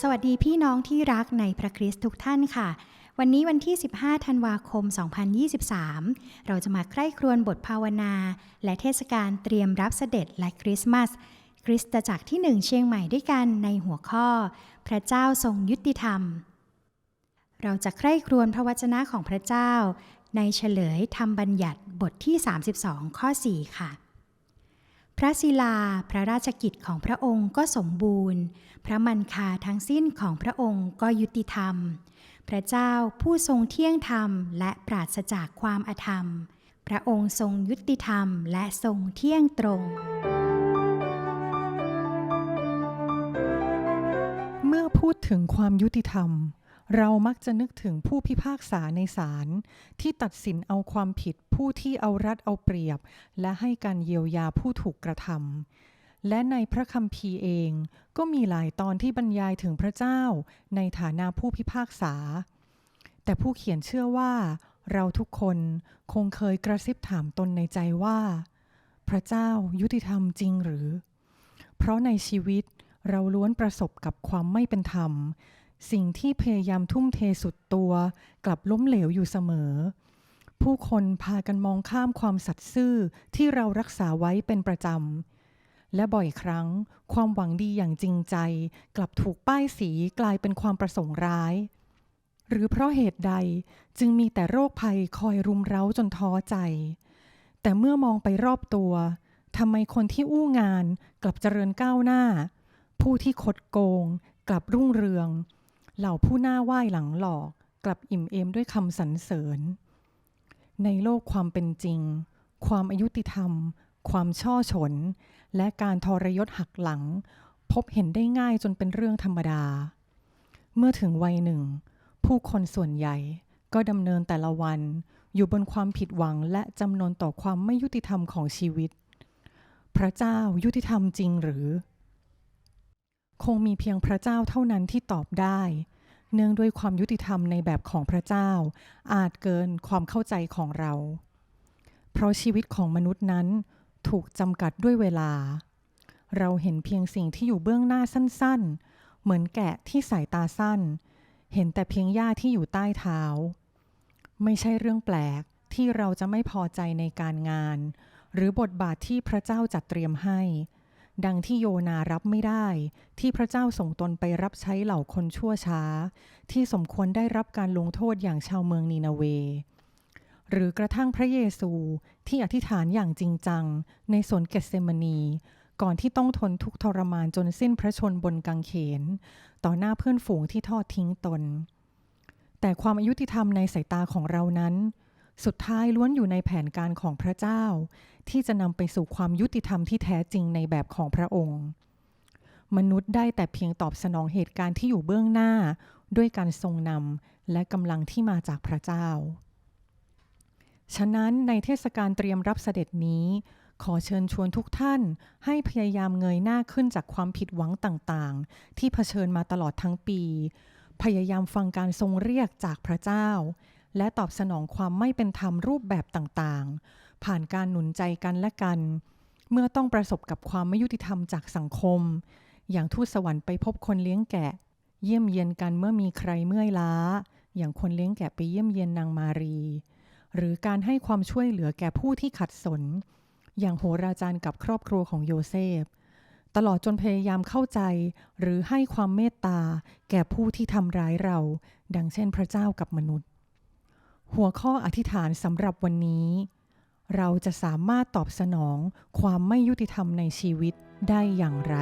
สวัสดีพี่น้องที่รักในพระคริสต์ทุกท่านค่ะ วันนี้วันที่ 15 ธันวาคม 2023 เราจะมาใคร่ครวญบทภาวนา และเทศกาลเตรียมรับเสด็จและคริสต์มาส คริสตจักรที่หนึ่งเชียงใหม่ด้วยกันในหัวข้อ พระเจ้าทรงยุติธรรม เราจะใคร่ครวญพระวจนะของพระเจ้า ในเฉลยธรรมบัญญัติบทที่ 32 ข้อ 4 ค่ะ พระศิลาพระราชกิจของพระองค์ก็สมบูรณ์ พระมันคาทั้งสิ้นของพระองค์ก็ยุติธรรม พระเจ้าผู้ทรงเที่ยงธรรมและปราศจากความอธรรม พระองค์ทรงยุติธรรมและทรงเที่ยงตรงเมื่อพูดถึงความยุติธรรม เรามักจะนึกถึงผู้พิพากษาในศาลที่ตัดสินเอาความผิดผู้ที่เอารัดเอาเปรียบ และให้การเยียวยาผู้ถูกกระทำและในพระคัมภีร์เองก็มีหลายตอนที่บรรยายถึงพระเจ้าในฐานะผู้พิพากษา แต่ผู้เขียนเชื่อว่า เราทุกคนคงเคยกระซิบถามตนในใจว่า พระเจ้ายุติธรรมจริงหรือ เพราะในชีวิตเราล้วนประสบกับความไม่เป็นธรรม สิ่งที่พยายามทุ่มเทสุดตัวกลับล้มเหลวอยู่เสมอ ผู้คนพากันมองข้ามความสัตย์ซื่อที่เรารักษาไว้เป็นประจำ และบ่อยครั้งความหวังดีอย่างจริงใจ กลับถูกป้ายสีกลายเป็นความประสงค์ร้าย หรือเพราะเหตุใดจึงมีแต่โรคภัยคอยรุมเร้าจนท้อใจ แต่เมื่อมองไปรอบตัวทำไมคนที่อู้งานกลับเจริญก้าวหน้า ผู้ที่คดโกง กลับรุ่งเรือง เหล่าผู้หน้าไหว้หลังหลอกกลับอิ่มเอมด้วยคำสรรเสริญ ในโลกความเป็นจริง ความอายุติธรรม ความช่อฉน และการทรยศหักหลัง พบเห็นได้ง่ายจนเป็นเรื่องธรรมดา เมื่อถึงวัยหนึ่ง ผู้คนส่วนใหญ่ก็ดำเนินแต่ละวัน อยู่บนความผิดหวังและจำนวนต่อความไม่ยุติธรรมของชีวิต พระเจ้ายุติธรรมจริงหรือ คงมีเพียงพระเจ้าเท่านั้นที่ตอบได้ เนื่องด้วยความยุติธรรมในแบบของพระเจ้า อาจเกินความเข้าใจของเรา เพราะชีวิตของมนุษย์นั้นถูกจำกัดด้วยเวลา เราเห็นเพียงสิ่งที่อยู่เบื้องหน้าสั้นๆ เหมือนแกะที่สายตาสั้น เห็นแต่เพียงหญ้าที่อยู่ใต้เท้า ไม่ใช่เรื่องแปลกที่เราจะไม่พอใจในการงาน หรือบทบาทที่พระเจ้าจัดเตรียมให้ ดังที่โยนารับไม่ได้ ที่พระเจ้าส่งตนไปรับใช้เหล่าคนชั่วช้า ที่สมควรได้รับการลงโทษอย่างชาวเมืองนีนาเว หรือกระทั่งพระเยซูที่อธิษฐานอย่างจริงจัง ในสวนเกตเซมานี ก่อนที่ต้องทนทุกทรมานจนสิ้นพระชนบนกังเขน ต่อหน้าเพื่อนฝูงที่ทอดทิ้งตน แต่ความอายุติธรรมในสายตาของเรานั้น สุดท้ายล้วนอยู่ในแผนการของพระเจ้า ที่จะนำไปสู่ความยุติธรรมที่แท้จริงในแบบของพระองค์ มนุษย์ได้แต่เพียงตอบสนองเหตุการณ์ที่อยู่เบื้องหน้า ด้วยการทรงนำและกำลังที่มาจากพระเจ้า ฉะนั้นในเทศกาลเตรียมรับเสด็จนี้ ขอเชิญชวนทุกท่านให้พยายามเงยหน้าขึ้นจากความผิดหวังต่างๆ ที่เผชิญมาตลอดทั้งปี พยายามฟังการทรงเรียกจากพระเจ้า และตอบสนองความไม่เป็นธรรมรูปแบบต่างๆ ผ่านการหนุนใจกันและกัน เมื่อต้องประสบกับความไม่ยุติธรรมจากสังคม อย่างทูตสวรรค์ไปพบคนเลี้ยงแกะ เยี่ยมเยียนกันเมื่อมีใครเมื่อยล้า อย่างคนเลี้ยงแกะไปเยี่ยมเยียนนางมารี หรือการให้ความช่วยเหลือแก่ผู้ที่ขัดสน อย่างโหราจารย์กับครอบครัวของโยเซฟตลอดจนพยายามเข้าใจหรือให้ความเมตตาแก่ผู้ที่ทำร้ายเรา ดังเช่นพระเจ้ากับมนุษย์ หัวข้ออธิษฐานสำหรับวันนี้ เราจะสามารถตอบสนองความไม่ยุติธรรมในชีวิตได้อย่างไร